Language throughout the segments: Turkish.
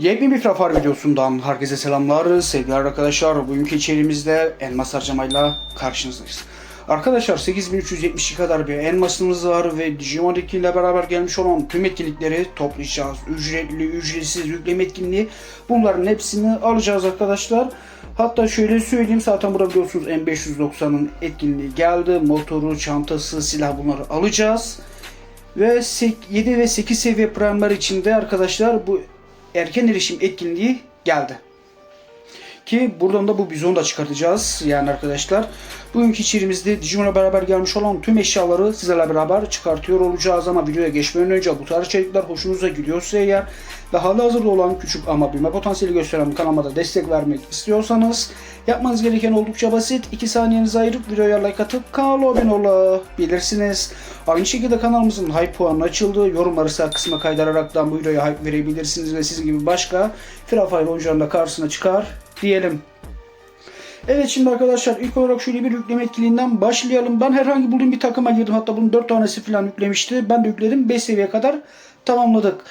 Yepyeni bir Frafar videosundan herkese selamlar. Sevgili arkadaşlar, bugünkü içeriğimizde elmas harcamayla karşınızdayız. Arkadaşlar 8372 kadar bir elmasımız var ve Digimon ile beraber gelmiş olan tüm etkinlikleri toplayacağız. Ücretli, ücretsiz yükleme etkinliği bunların hepsini alacağız arkadaşlar. Hatta şöyle söyleyeyim zaten burada biliyorsunuz M590'ın etkinliği geldi. Motoru, çantası, silah bunları alacağız. Ve 7 ve 8 seviye prime'lar içinde arkadaşlar bu erken erişim etkinliği geldi. Ki buradan da bu bizonu da çıkartacağız yani arkadaşlar. Bugünkü içerimizde Digimon'la beraber gelmiş olan tüm eşyaları sizlerle beraber çıkartıyor olacağız ama videoya geçmeden önce bu tarz içerikler hoşunuza gidiyorsa eğer ve hali hazırda olan küçük ama büyüme potansiyeli gösteren kanalıma da destek vermek istiyorsanız yapmanız gereken oldukça basit. 2 saniyenizi ayırıp videoya like atıp kanala abone olabilirsiniz. Aynı şekilde kanalımızın hype puanı açıldı. Yorumları sağ kısma kaydararaktan bu videoya hype verebilirsiniz ve sizin gibi başka Free Fire da karşısına çıkar diyelim. Evet şimdi arkadaşlar ilk olarak şöyle bir yükleme etkiliğinden başlayalım. Ben herhangi bulduğum bir takıma girdim. Hatta bunun 4 tanesi falan yüklemişti. Ben de yükledim. 5 seviye kadar tamamladık.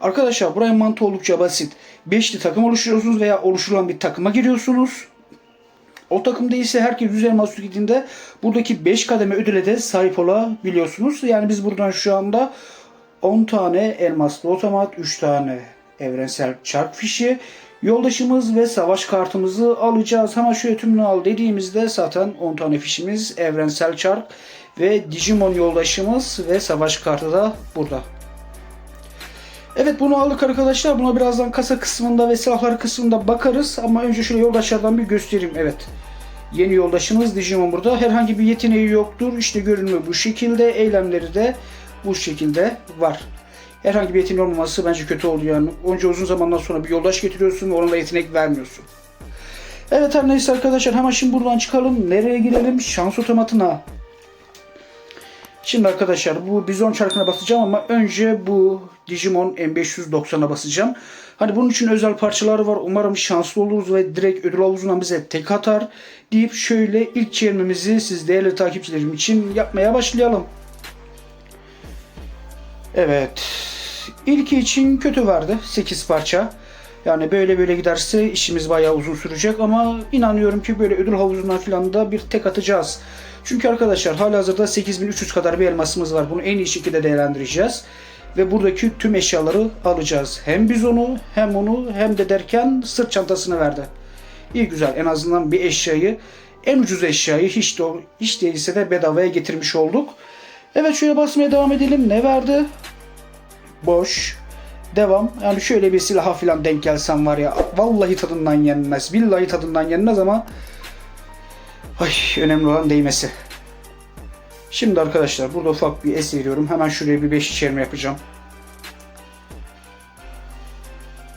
Arkadaşlar buraya mantığı oldukça basit. 5'li takım oluşturuyorsunuz veya oluşturulan bir takıma giriyorsunuz. O takımda ise herkes 100 elmas gittiğinde buradaki 5 kademe ödüle de sahip olabiliyorsunuz. Yani biz buradan şu anda 10 tane elmaslı otomat, 3 tane evrensel çark fişi, yoldaşımız ve savaş kartımızı alacağız. Hemen şöyle tümünü al dediğimizde zaten 10 tane fişimiz, evrensel çark ve Digimon yoldaşımız ve savaş kartı da burada. Evet bunu aldık arkadaşlar. Buna birazdan kasa kısmında ve silahlar kısmında bakarız. Ama önce şöyle yoldaşlardan bir göstereyim. Evet. Yeni yoldaşımız Digimon burada. Herhangi bir yeteneği yoktur. İşte görünümü bu şekilde. Eylemleri de bu şekilde var. Herhangi bir yeteneği olmaması bence kötü oldu yani. Önce uzun zamandan sonra bir yoldaş getiriyorsun ve ona da yetenek vermiyorsun. Evet her neyse arkadaşlar hemen şimdi buradan çıkalım. Nereye girelim? Şans otomatına. Şimdi arkadaşlar bu bizon çarkına basacağım ama önce bu Digimon M590'a basacağım. Hani bunun için özel parçalar var. Umarım şanslı oluruz ve direkt ödül havuzundan bize tek atar deyip şöyle ilk çevirmemizi siz değerli takipçilerim için yapmaya başlayalım. Evet. İlki için kötü verdi. 8 parça. Yani böyle böyle giderse işimiz bayağı uzun sürecek ama inanıyorum ki böyle ödül havuzundan filan da bir tek atacağız. Çünkü arkadaşlar halihazırda 8300 kadar bir elmasımız var. Bunu en iyi şekilde değerlendireceğiz. Ve buradaki tüm eşyaları alacağız. Hem biz onu hem onu hem de derken sırt çantasını verdi. İyi güzel en azından bir eşyayı en ucuz eşyayı hiç, de, hiç değilse de bedavaya getirmiş olduk. Evet şöyle basmaya devam edelim. Ne verdi? Boş. Devam. Yani şöyle bir silaha falan denk gelsem var ya vallahi tadından yenmez. Billahi tadından yenmez ama ay önemli olan değmesi. Şimdi arkadaşlar burada ufak bir es veriyorum. Hemen şuraya bir 5 içerme yapacağım.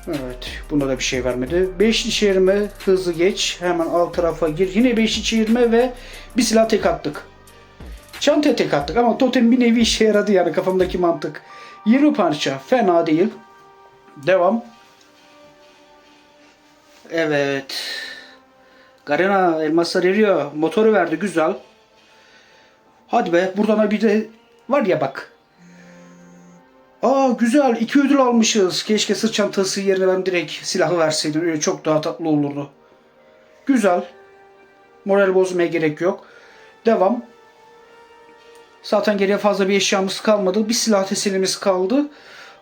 Evet. Bunda da bir şey vermedi. 5 içerme hızlı geç. Hemen alt tarafa gir. Yine 5 içerme ve bir silah tek attık. Çantaya tek attık ama totem bir nevi işe yaradı yani kafamdaki mantık. 20 parça fena değil. Devam. Evet. Garena elmaslar eriyor. Motoru verdi güzel. Hadi be buradan bir de var ya bak. Aa güzel iki ödül almışız. Keşke sırt çantası yerine ben direkt silahı verseydim. Öyle çok daha tatlı olurdu. Güzel. Moral bozmaya gerek yok. Devam. Zaten geriye fazla bir eşyamız kalmadı. Bir silah teselimiz kaldı.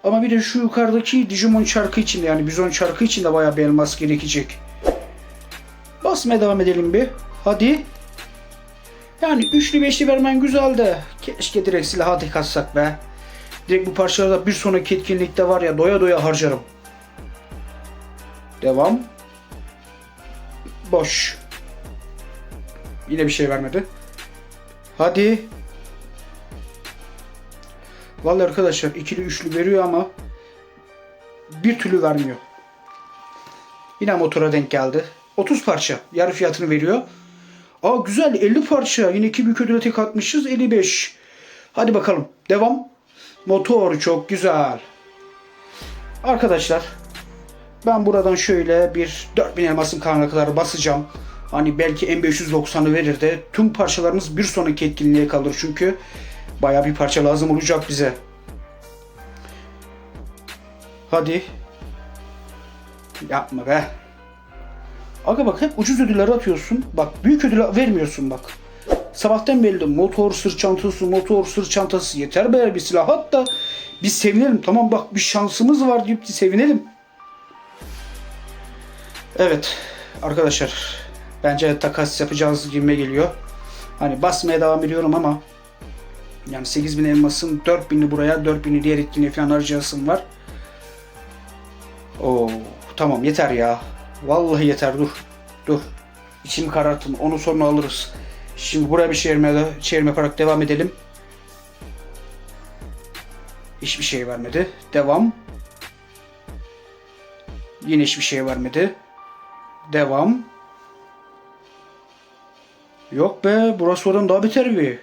Ama bir de şu yukarıdaki Digimon çarkı için de yani Bizon çarkı için de bayağı bir elmas gerekecek. Basmaya devam edelim bir. Hadi. Yani üçlü beşli vermen güzel de keşke direkt silaha tek atsak be. Direkt bu parçaları bir sonraki etkinlikte var ya doya doya harcarım. Devam. Boş. Yine bir şey vermedi. Hadi. Vallahi arkadaşlar ikili üçlü veriyor ama bir türlü vermiyor. Yine motora denk geldi. 30 parça yarı fiyatını veriyor. Aa güzel 50 parça. Yine iki büyük ödüle tek atmışız 55. Hadi bakalım devam. Motor çok güzel. Arkadaşlar ben buradan şöyle bir 4000 elmasın kanına kadar basacağım. Hani belki M590'ı verir de tüm parçalarımız bir sonraki etkinliğe kalır çünkü baya bir parça lazım olacak bize. Hadi. Yapma be. Aga bak hep ucuz ödülleri atıyorsun. Bak büyük ödül vermiyorsun bak. Sabahtan belli motor sırt çantası, motor sırt çantası yeter be bir silah at da biz sevinelim. Tamam bak bir şansımız var deyip sevinelim. Evet arkadaşlar bence takas yapacağız gibime geliyor. Hani basmaya devam ediyorum ama yani 8000 elmasın 4000'i buraya 4000'i diğer etkinliğe falan harcayasım var. Oo tamam yeter ya. Vallahi yeter dur. Dur. İçimi karartın. Onu sonra alırız. Şimdi buraya bir çevirme, çevirme yaparak devam edelim. Hiçbir şey vermedi. Devam. Yine hiçbir şey vermedi. Devam. Yok be burası oradan daha beter bir.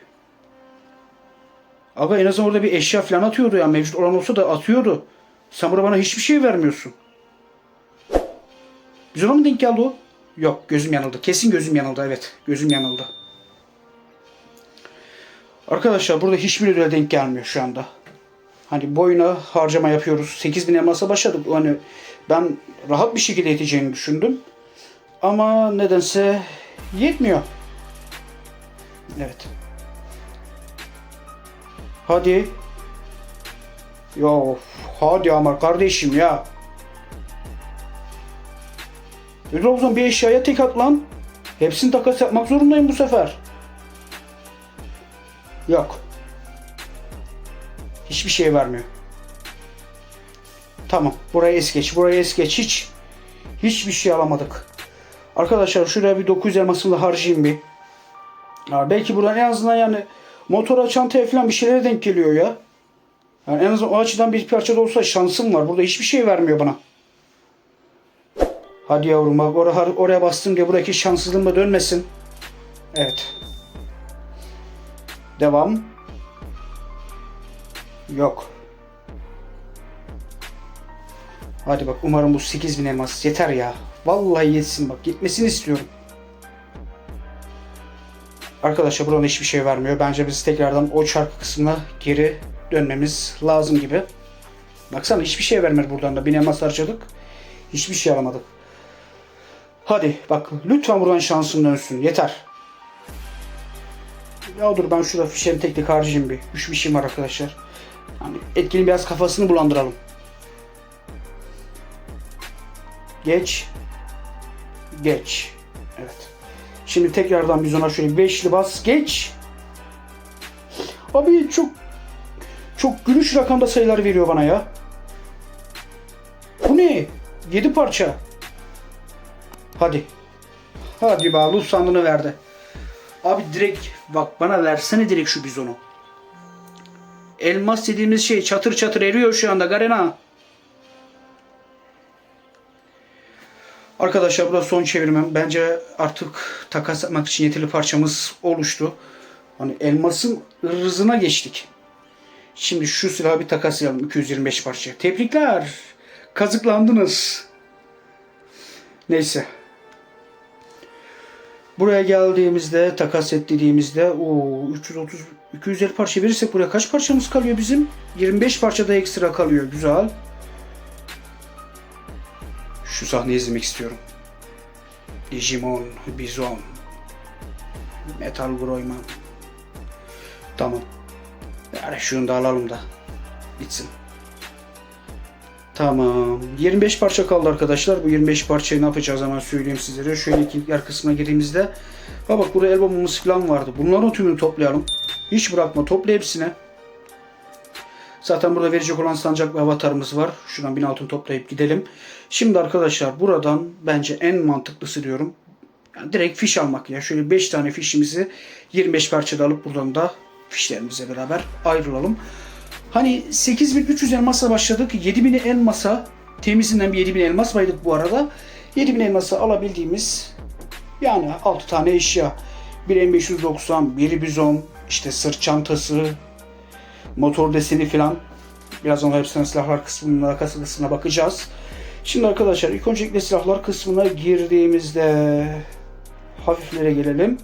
Aga en azından orada bir eşya falan atıyordu ya. Mevcut olan olsa da atıyordu. Sen burada bana hiçbir şey vermiyorsun. Biz ona mı denk geldi o? Yok gözüm yanıldı. Kesin gözüm yanıldı evet. Gözüm yanıldı. Arkadaşlar burada hiçbir ödüle denk gelmiyor şu anda. Hani boyuna harcama yapıyoruz. 8000 elmasa başladık. Hani ben rahat bir şekilde yeteceğini düşündüm. Ama nedense yetmiyor. Evet. Hadi. Ya hadi ama kardeşim ya. Zaman bir eşyaya tek at lan. Hepsini takas yapmak zorundayım bu sefer. Yok. Hiçbir şey vermiyor. Tamam. Buraya es geç. Buraya es geç. Hiç. Hiçbir şey alamadık. Arkadaşlar şuraya bir 900 elmasını da harcayayım bir. Ya belki buradan en azından yani motora, çantaya falan bir şeylere denk geliyor ya. Yani en azından o açıdan bir parça da olsa şansım var. Burada hiçbir şey vermiyor bana. Hadi yavrum bak oraya, oraya bastım diye buradaki şanssızlığım da dönmesin. Evet. Devam. Yok. Hadi bak umarım bu 8000 elmas yeter ya. Vallahi yetsin bak. Gitmesini istiyorum. Arkadaşlar buradan hiçbir şey vermiyor. Bence biz tekrardan o çarkı kısmına geri dönmemiz lazım gibi. Baksana hiçbir şey vermedi buradan da. Bir elmas harcadık. Hiçbir şey alamadık. Hadi bak lütfen buradan şansın dönsün. Yeter. Ya dur ben şurada fişleri tek tek harcayayım bir. Üç bir şeyim var arkadaşlar. Yani etkinin biraz kafasını bulandıralım. Geç. Geç. Evet. Şimdi tekrardan biz ona şöyle beşli bas. Geç. Abi çok çok gülüş rakamda sayılar veriyor bana ya. Bu ne? 7 parça. Hadi. Hadi be Luz sandığını verdi. Abi direkt bak bana versene direkt şu bizonu. Elmas dediğimiz şey çatır çatır eriyor şu anda Garena. Arkadaşlar bu da son çevirmem. Bence artık takas yapmak için yeterli parçamız oluştu. Hani elmasın ırzına geçtik. Şimdi şu silahı bir takaslayalım 225 parça. Tebrikler. Kazıklandınız. Neyse. Buraya geldiğimizde takas et dediğimizde o 330 250 parça verirsek buraya kaç parçamız kalıyor bizim? 25 parça da ekstra kalıyor. Güzel. Şu sahneyi izlemek istiyorum. Digimon, Bizon, Metal Groyman. Tamam. Yani şunu da alalım da bitsin. Tamam. 25 parça kaldı arkadaşlar. Bu 25 parçayı ne yapacağız hemen söyleyeyim sizlere. Şöyle yer kısmına girdiğimizde. Ha bak burada el bombamız falan vardı. Bunların tümünü toplayalım. Hiç bırakma. Topla hepsini. Zaten burada verecek olan sancak ve avatarımız var. Şuradan 1000 altın toplayıp gidelim. Şimdi arkadaşlar buradan bence en mantıklısı diyorum. Yani direkt fiş almak ya. Şöyle 5 tane fişimizi 25 parçada alıp buradan da fişlerimizle beraber ayrılalım. Hani 8300 elmasla başladık. 7000 elmasa temizinden bir 7000 elmas baydık bu arada. 7000 elması alabildiğimiz yani 6 tane eşya. Bir M590, bir bizon, işte sırt çantası, motor deseni falan. Birazdan hepsine silahlar kısmına, kasa kısmına bakacağız. Şimdi arkadaşlar ilk öncelikle silahlar kısmına girdiğimizde hafiflere gelelim.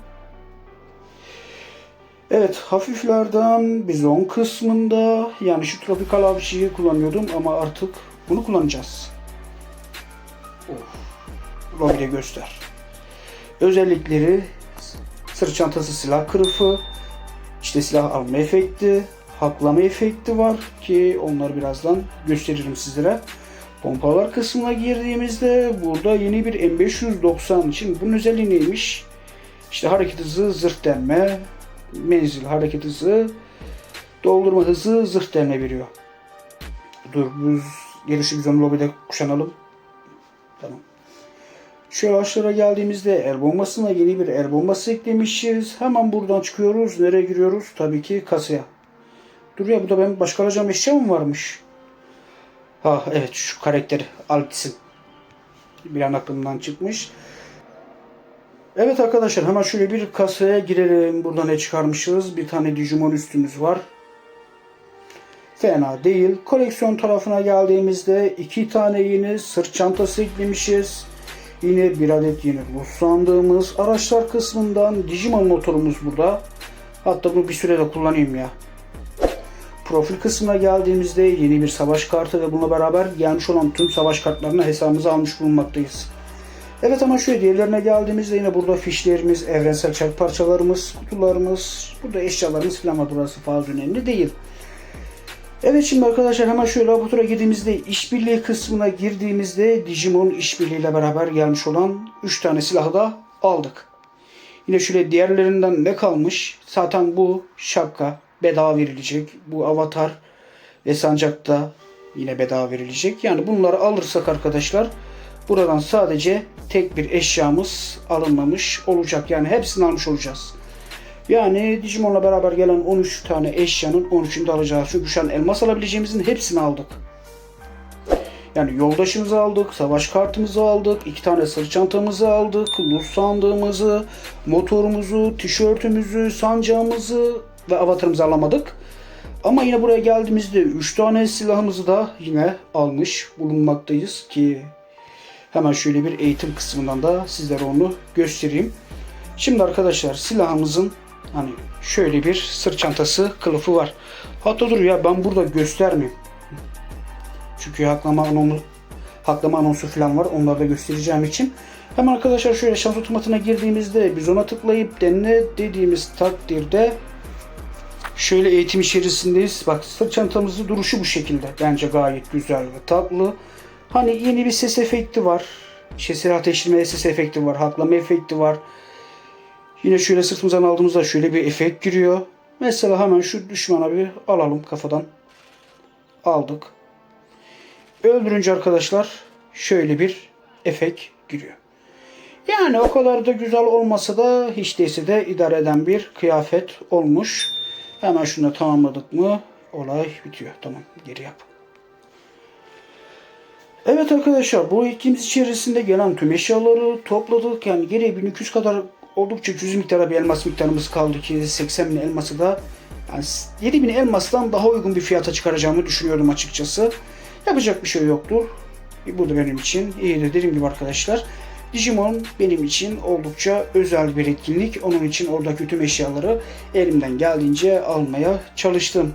Evet hafiflerden bizon kısmında yani şu tropikal avcıyı kullanıyordum ama artık bunu kullanacağız. Of. Lobide göster. Özellikleri sırt çantası silah kılıfı, işte silah alma efekti, haklama efekti var ki onları birazdan gösteririm sizlere. Pompalar kısmına girdiğimizde burada yeni bir M590 için bunun özelliği neymiş? İşte hareket hızı, zırh denme, menzil, hareket hızı, doldurma hızı, zırh denme veriyor. Dur, biz gelişi biz onu lobide kuşanalım. Tamam. Şöyle aşağıya geldiğimizde el bombasına yeni bir el bombası eklemişiz. Hemen buradan çıkıyoruz. Nereye giriyoruz? Tabii ki kasaya. Dur ya bu da benim başka alacağım eşya mı varmış? Ha evet şu karakteri Altis'in. Bir an aklımdan çıkmış. Evet arkadaşlar hemen şöyle bir kasaya girelim. Burada ne çıkarmışız? Bir tane Digimon üstümüz var. Fena değil. Koleksiyon tarafına geldiğimizde iki tane yeni sırt çantası eklemişiz. Yine bir adet yeni buz sandığımız. Araçlar kısmından Digimon motorumuz burada. Hatta bunu bir sürede kullanayım ya. Profil kısmına geldiğimizde yeni bir savaş kartı ve bununla beraber gelmiş olan tüm savaş kartlarını hesabımıza almış bulunmaktayız. Evet ama şöyle diğerlerine geldiğimizde yine burada fişlerimiz, evrensel çark parçalarımız, kutularımız, burada eşyalarımız falan var. Burası fazla önemli değil. Evet şimdi arkadaşlar hemen şöyle laboratuvara girdiğimizde işbirliği kısmına girdiğimizde Digimon işbirliğiyle beraber gelmiş olan 3 tane silahı da aldık. Yine şöyle diğerlerinden ne kalmış? Zaten bu şapka bedava verilecek. Bu avatar ve sancakta yine bedava verilecek. Yani bunları alırsak arkadaşlar buradan sadece tek bir eşyamız alınmamış olacak. Yani hepsini almış olacağız. Yani Digimon'la beraber gelen 13 tane eşyanın 13'ünü de alacağız. Çünkü şu an elmas alabileceğimizin hepsini aldık. Yani yoldaşımızı aldık, savaş kartımızı aldık, iki tane sırt çantamızı aldık, luz sandığımızı, motorumuzu, tişörtümüzü, sancağımızı ve avatarımızı alamadık. Ama yine buraya geldiğimizde 3 tane silahımızı da yine almış bulunmaktayız ki hemen şöyle bir eğitim kısmından da sizlere onu göstereyim. Şimdi arkadaşlar silahımızın hani şöyle bir sırt çantası kılıfı var. Hatta dur ya ben burada göstermeyeyim. Çünkü haklama anonsu, haklama anonsu falan var. Onları da göstereceğim için. Hemen arkadaşlar şöyle şans otomatına girdiğimizde biz ona tıklayıp denle dediğimiz takdirde şöyle eğitim içerisindeyiz. Bak sırt çantamızın duruşu bu şekilde. Bence gayet güzel ve tatlı. Hani yeni bir ses efekti var. İşte ateşleme ses efekti var. Haklama efekti var. Yine şöyle sırtımızdan aldığımızda şöyle bir efekt giriyor. Mesela hemen şu düşmana bir alalım kafadan. Aldık. Öldürünce arkadaşlar şöyle bir efekt giriyor. Yani o kadar da güzel olmasa da hiç değilse de idare eden bir kıyafet olmuş. Hemen şunu tamamladık mı olay bitiyor. Tamam geri yap. Evet arkadaşlar bu ilkimiz içerisinde gelen tüm eşyaları topladık. Yani geriye 1200 kadar oldukça cüzi miktara bir elmas miktarımız kaldı ki 80 bin elması da yani 7 bin elmastan daha uygun bir fiyata çıkaracağımı düşünüyorum açıkçası. Yapacak bir şey yoktur. Bu da benim için iyidir. Dediğim gibi arkadaşlar Digimon benim için oldukça özel bir etkinlik. Onun için oradaki tüm eşyaları elimden geldiğince almaya çalıştım.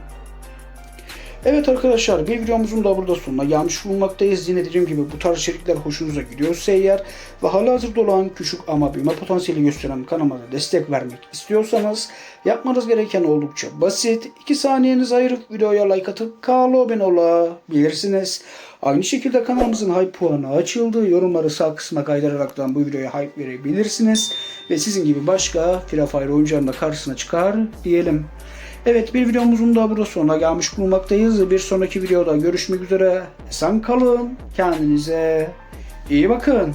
Evet arkadaşlar bir videomuzun da burada sonuna gelmiş bulunmaktayız. Yine dediğim gibi bu tarz içerikler hoşunuza gidiyorsa eğer ve hala hazırda olan küçük ama büyüme potansiyeli gösteren kanalıma destek vermek istiyorsanız yapmanız gereken oldukça basit. 2 saniyenizi ayırıp videoya like atıp kanala abone olabilirsiniz. Aynı şekilde kanalımızın hype puanı açıldı. Yorumları sağ kısma kaydıraraktan bu videoya hype verebilirsiniz. Ve sizin gibi başka Free Fire oyuncularının da karşısına çıkar diyelim. Evet bir videomuzun da burada sonuna gelmiş bulunmaktayız. Bir sonraki videoda görüşmek üzere. Esen kalın. Kendinize iyi bakın.